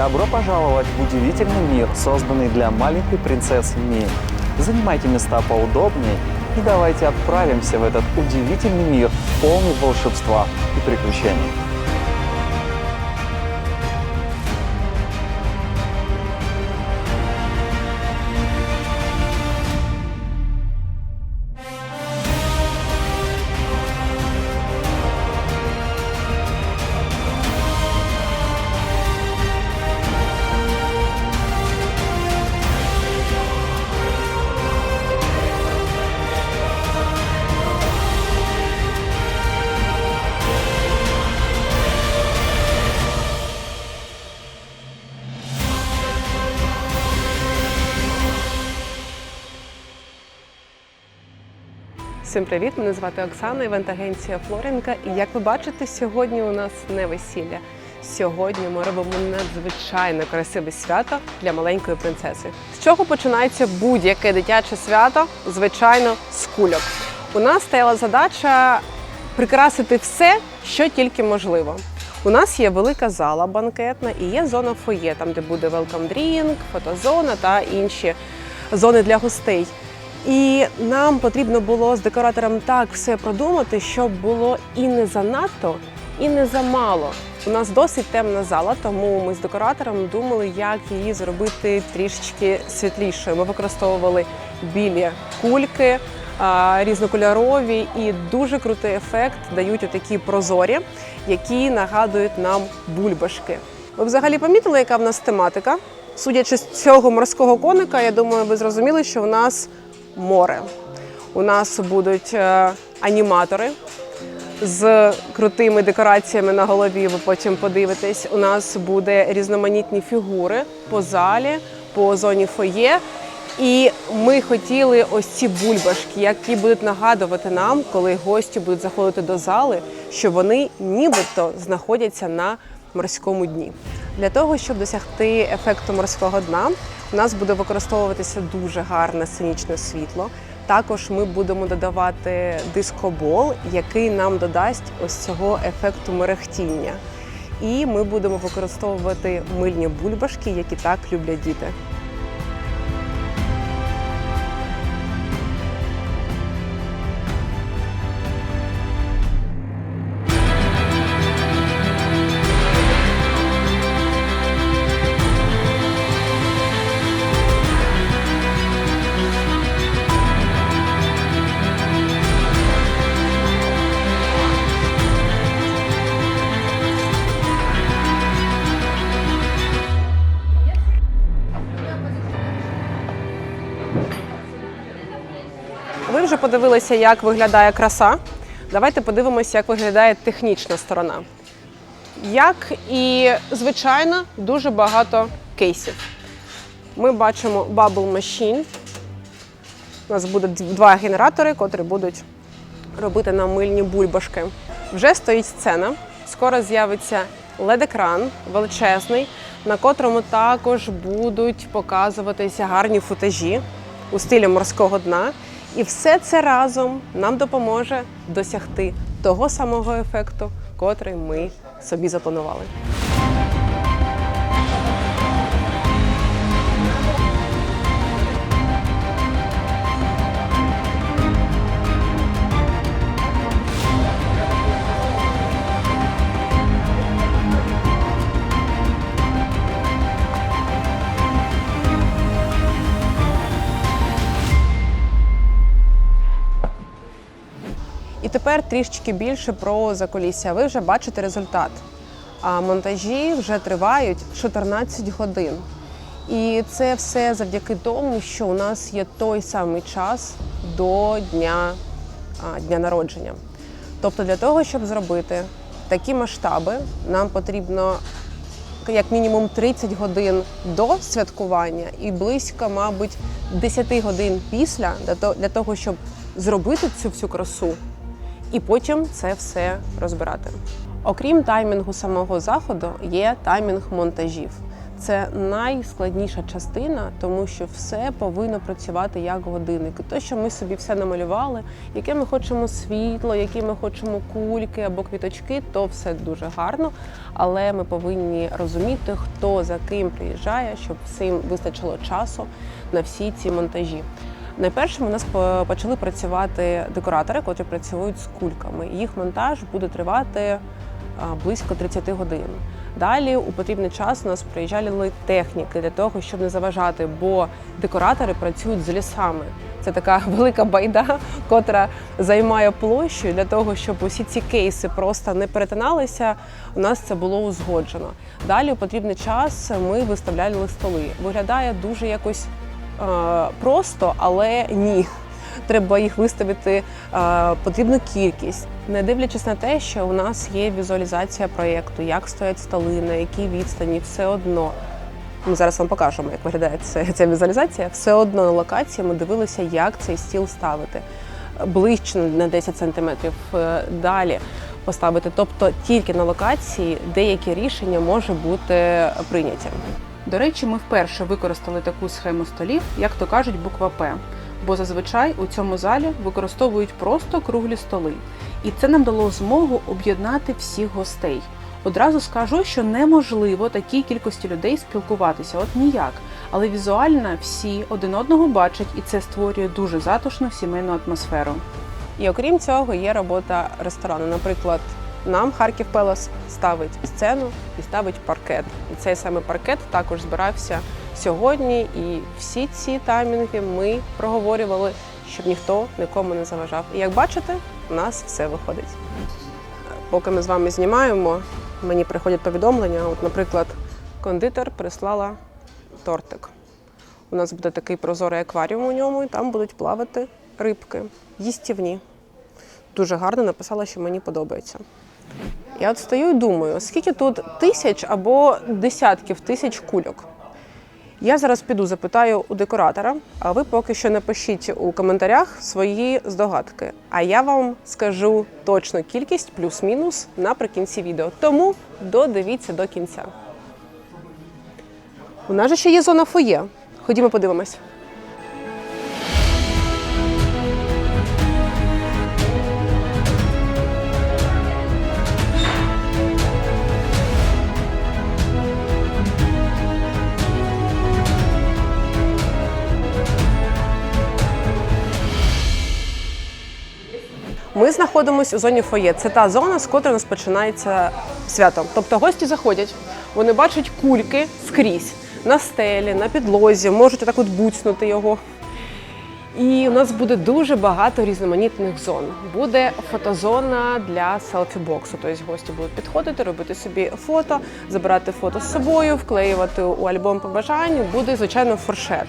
Добро пожаловать в удивительный мир, созданный для маленькой принцессы Ми. Занимайте места поудобнее и давайте отправимся в этот удивительный мир, полный волшебства и приключений. Всім привіт! Мене звати Оксана, івент-агенція Флоренка. І як ви бачите, сьогодні у нас не весілля. Сьогодні ми робимо надзвичайно красиве свято для маленької принцеси. З чого починається будь-яке дитяче свято? Звичайно, з кульок. У нас стояла задача прикрасити все, що тільки можливо. У нас є велика зала банкетна і є зона фоє, там де буде welcome drink, фотозона та інші зони для гостей. І нам потрібно було з декоратором так все продумати, щоб було і не занадто, і не замало. У нас досить темна зала, тому ми з декоратором думали, як її зробити трішечки світлішою. Ми використовували білі кульки, різнокольорові і дуже крутий ефект дають отакі прозорі, які нагадують нам бульбашки. Ви взагалі помітили, яка в нас тематика? Судячи з цього морського коника, я думаю, ви зрозуміли, що в нас море. У нас будуть е, аніматори з крутими декораціями на голові. Ви потім подивитесь. У нас буде різноманітні фігури по залі, по зоні фоє. І ми хотіли ось ці бульбашки, які будуть нагадувати нам, коли гості будуть заходити до зали, що вони нібито знаходяться на морському дні. Для того, щоб досягти ефекту морського дна, у нас буде використовуватися дуже гарне сценічне світло. Також ми будемо додавати дискобол, який нам додасть ось цього ефекту мерехтіння. І ми будемо використовувати мильні бульбашки, які так люблять діти. Ви вже подивилися, як виглядає краса. Давайте подивимося, як виглядає технічна сторона. Як і звичайно, дуже багато кейсів. Ми бачимо Bubble Machine. У нас буде два генератори, котрі будуть робити нам мильні бульбашки. Вже стоїть сцена. Скоро з'явиться LED-екран величезний, на котрому також будуть показуватися гарні футажі у стилі морського дна. І все це разом нам допоможе досягти того самого ефекту, котрий ми собі запланували. Тепер трішечки більше про закулісся. Ви вже бачите результат. А монтажі вже тривають 14 годин. І це все завдяки тому, що у нас є той самий час до дня, а, дня народження. Тобто, для того, щоб зробити такі масштаби, нам потрібно як мінімум 30 годин до святкування і близько, мабуть, 10 годин після для того- щоб зробити цю всю красу і потім це все розбирати. Окрім таймінгу самого заходу, є таймінг монтажів. це найскладніша частина, тому що все повинно працювати як годинник. І те, що ми собі все намалювали, яке ми хочемо світло, які ми хочемо кульки або квіточки, то все дуже гарно. Але ми повинні розуміти, хто за ким приїжджає, щоб всім вистачило часу на всі ці монтажі. Найперше у нас почали працювати декоратори, котрі працюють з кульками. Їх монтаж буде тривати близько 30 годин. Далі у потрібний час у нас приїжджали техніки для того, щоб не заважати, бо декоратори працюють з лісами. Це така велика байда, котра займає площу для того, щоб усі ці кейси просто не перетиналися. У нас це було узгоджено. Далі у потрібний час ми виставляли столи. Виглядає дуже якось е, просто, але ні. Треба їх виставити е, потрібну кількість, не дивлячись на те, що у нас є візуалізація проєкту, як стоять столи, на якій відстані, все одно. Ми зараз вам покажемо, як виглядає це, ця візуалізація. Все одно на локації ми дивилися, як цей стіл ставити. Ближче на 10 сантиметрів е, далі поставити. Тобто тільки на локації деякі рішення може бути прийняті. До речі, ми вперше використали таку схему столів, як то кажуть, буква П. Бо зазвичай у цьому залі використовують просто круглі столи. І це нам дало змогу об'єднати всіх гостей. Одразу скажу, що неможливо такій кількості людей спілкуватися, от ніяк. Але візуально всі один одного бачать, і це створює дуже затишну сімейну атмосферу. І окрім цього, є робота ресторану. Наприклад, нам Харків Пелос ставить сцену і ставить паркет. І цей саме паркет також збирався сьогодні. І всі ці таймінги ми проговорювали, щоб ніхто нікому не заважав. І як бачите, у нас все виходить. Поки ми з вами знімаємо, мені приходять повідомлення. От, наприклад, кондитер прислала тортик. У нас буде такий прозорий акваріум у ньому, і там будуть плавати рибки, їстівні. Дуже гарно написала, що мені подобається. Я от стою і думаю, скільки тут тисяч або десятків тисяч кульок. Я зараз піду запитаю у декоратора, а ви поки що напишіть у коментарях свої здогадки. А я вам скажу точну кількість плюс-мінус наприкінці відео. Тому додивіться до кінця. У нас же ще є зона фоє. Ходімо подивимось. Ми знаходимося у зоні фоє. Це та зона, з котрої нас свято. Тобто гості заходять, вони бачать кульки скрізь на стелі, на підлозі, можуть отак от буцнути його. І у нас буде дуже багато різноманітних зон. Буде фотозона для селфі-боксу. Тобто гості будуть підходити, робити собі фото, забирати фото з собою, вклеювати у альбом побажань. Буде, звичайно, фуршет,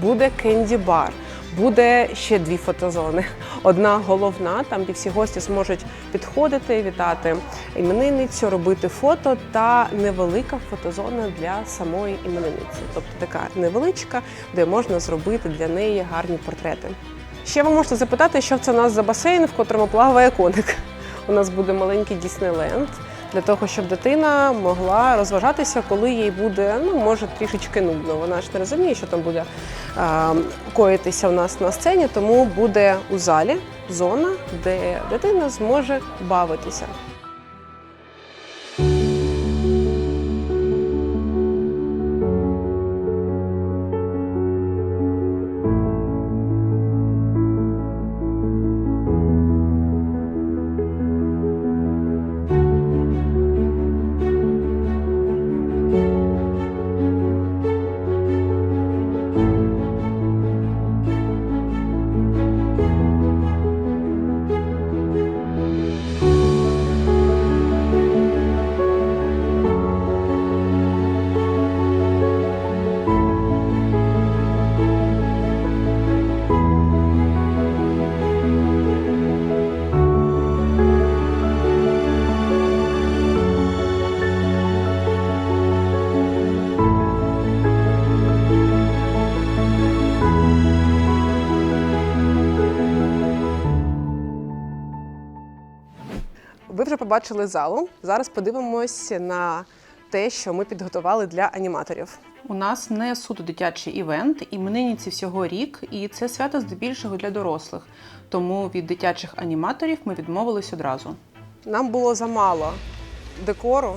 буде кенді-бар. Буде ще дві фотозони. Одна головна, там де всі гості зможуть підходити, вітати іменинницю, робити фото, та невелика фотозона для самої іменинниці. Тобто така невеличка, де можна зробити для неї гарні портрети. Ще ви можете запитати, що це у нас за басейн, в котрому плаває коник. У нас буде маленький Діснейленд для того, щоб дитина могла розважатися, коли їй буде, ну може трішечки нудно. Вона ж не розуміє, що там буде а, коїтися у нас на сцені, тому буде у залі зона, де дитина зможе бавитися. Ви вже побачили залу. Зараз подивимось на те, що ми підготували для аніматорів. У нас не суто дитячий івент, іменинниці всього рік, і це свято здебільшого для дорослих. Тому від дитячих аніматорів ми відмовились одразу. Нам було замало декору.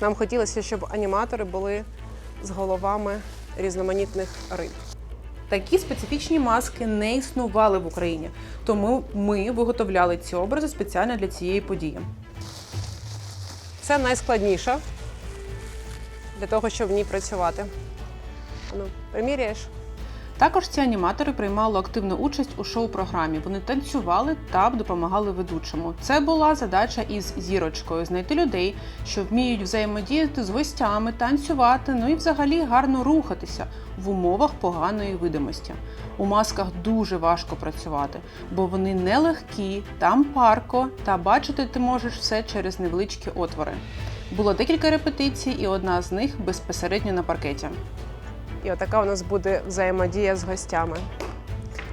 Нам хотілося, щоб аніматори були з головами різноманітних риб. Такі специфічні маски не існували в Україні, тому ми виготовляли ці образи спеціально для цієї події. Це найскладніше для того, щоб в ній працювати. Ну, приміряєш? Також ці аніматори приймали активну участь у шоу-програмі. Вони танцювали та допомагали ведучому. Це була задача із зірочкою знайти людей, що вміють взаємодіяти з гостями, танцювати, ну і взагалі гарно рухатися в умовах поганої видимості. У масках дуже важко працювати, бо вони нелегкі, там парко, та бачити ти можеш все через невеличкі отвори. Було декілька репетицій, і одна з них безпосередньо на паркеті. І отака у нас буде взаємодія з гостями.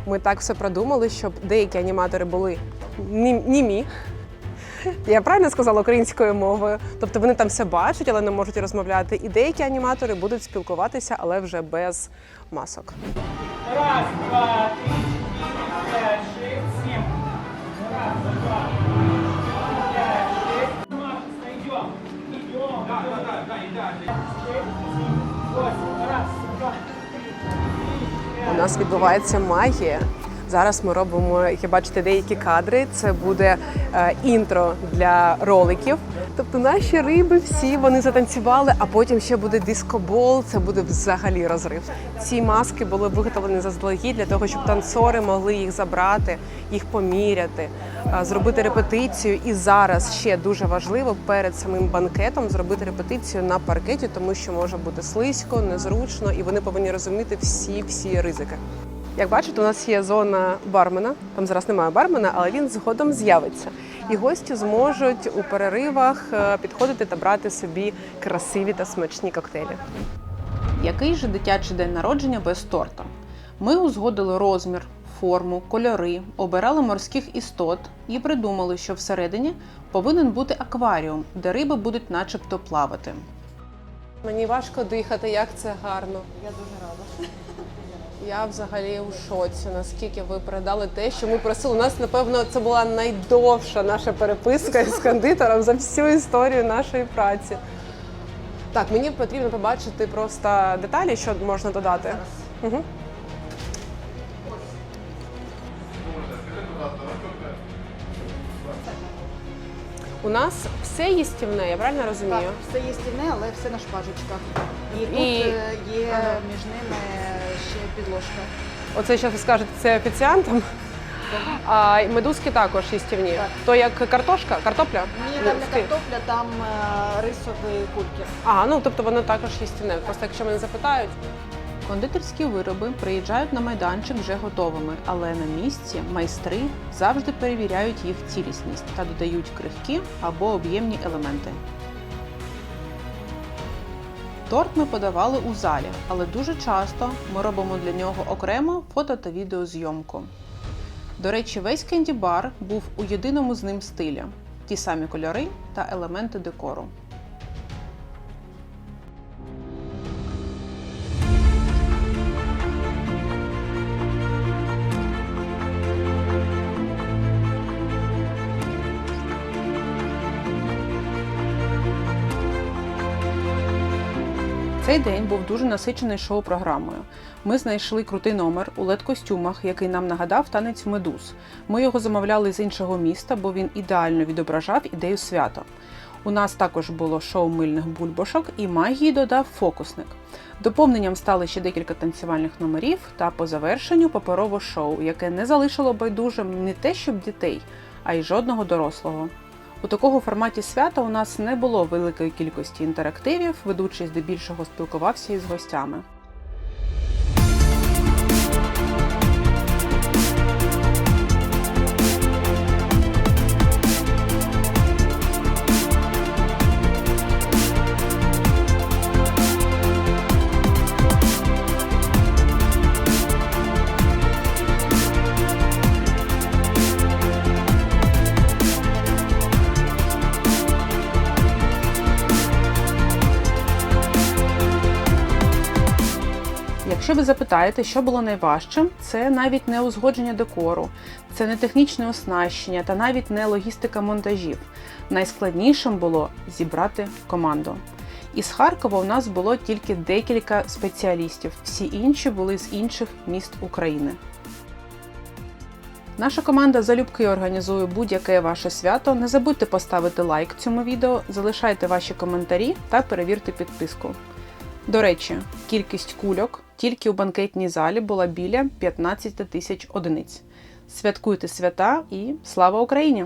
Ми так все продумали, щоб деякі аніматори були ні- німі. Я правильно сказала українською мовою. Тобто вони там все бачать, але не можуть розмовляти. І деякі аніматори будуть спілкуватися, але вже без масок. Раз, два, нас відбувається магія. Зараз ми робимо, як бачите, деякі кадри. Це буде е, інтро для роликів. Тобто наші риби всі вони затанцювали, а потім ще буде дискобол. Це буде взагалі розрив. Ці маски були виготовлені заздалегідь для того, щоб танцори могли їх забрати, їх поміряти, зробити репетицію. І зараз ще дуже важливо перед самим банкетом зробити репетицію на паркеті, тому що може бути слизько, незручно, і вони повинні розуміти всі всі ризики. Як бачите, у нас є зона бармена. Там зараз немає бармена, але він згодом з'явиться. І гості зможуть у переривах е, підходити та брати собі красиві та смачні коктейлі. Який же дитячий день народження без торта? Ми узгодили розмір, форму, кольори, обирали морських істот і придумали, що всередині повинен бути акваріум, де риби будуть начебто плавати. Мені важко дихати, як це гарно. Я дуже рада. Я взагалі у шоці, наскільки ви передали те, що ми просили. У нас, напевно, це була найдовша наша переписка з кондитером за всю історію нашої праці. Так, мені потрібно побачити просто деталі, що можна додати. Угу. У нас все їстівне, я правильно розумію? Так, все є стіне, але все на шпажечках. І тут І- е, є Ага. між ними підложка. Оце зараз ви скажете це офіціантам. А медузки також їстівні. Так. То як картошка, картопля? Ні, там не Скажи. картопля, там е, рисові кульки. А, ну тобто воно також їстівне. Просто якщо мене запитають, Кондитерські вироби приїжджають на майданчик вже готовими, але на місці майстри завжди перевіряють їх цілісність та додають крихкі або об'ємні елементи. Торт ми подавали у залі, але дуже часто ми робимо для нього окремо фото та відеозйомку. До речі, весь кенді-бар був у єдиному з ним стилі: ті самі кольори та елементи декору. Цей день був дуже насичений шоу-програмою. Ми знайшли крутий номер у лед-костюмах, який нам нагадав танець медуз. Ми його замовляли з іншого міста, бо він ідеально відображав ідею свята. У нас також було шоу мильних бульбашок і магії додав фокусник. Доповненням стали ще декілька танцювальних номерів та по завершенню паперове шоу, яке не залишило байдужим не те, щоб дітей, а й жодного дорослого. У такому форматі свята у нас не було великої кількості інтерактивів, ведучий здебільшого спілкувався із гостями. Запитаєте, що було найважчим, це навіть не узгодження декору, це не технічне оснащення та навіть не логістика монтажів. Найскладнішим було зібрати команду. Із Харкова у нас було тільки декілька спеціалістів, всі інші були з інших міст України. Наша команда залюбки організує будь-яке ваше свято. Не забудьте поставити лайк цьому відео, залишайте ваші коментарі та перевірте підписку. До речі, кількість кульок тільки у банкетній залі була біля 15 тисяч одиниць. Святкуйте свята і слава Україні!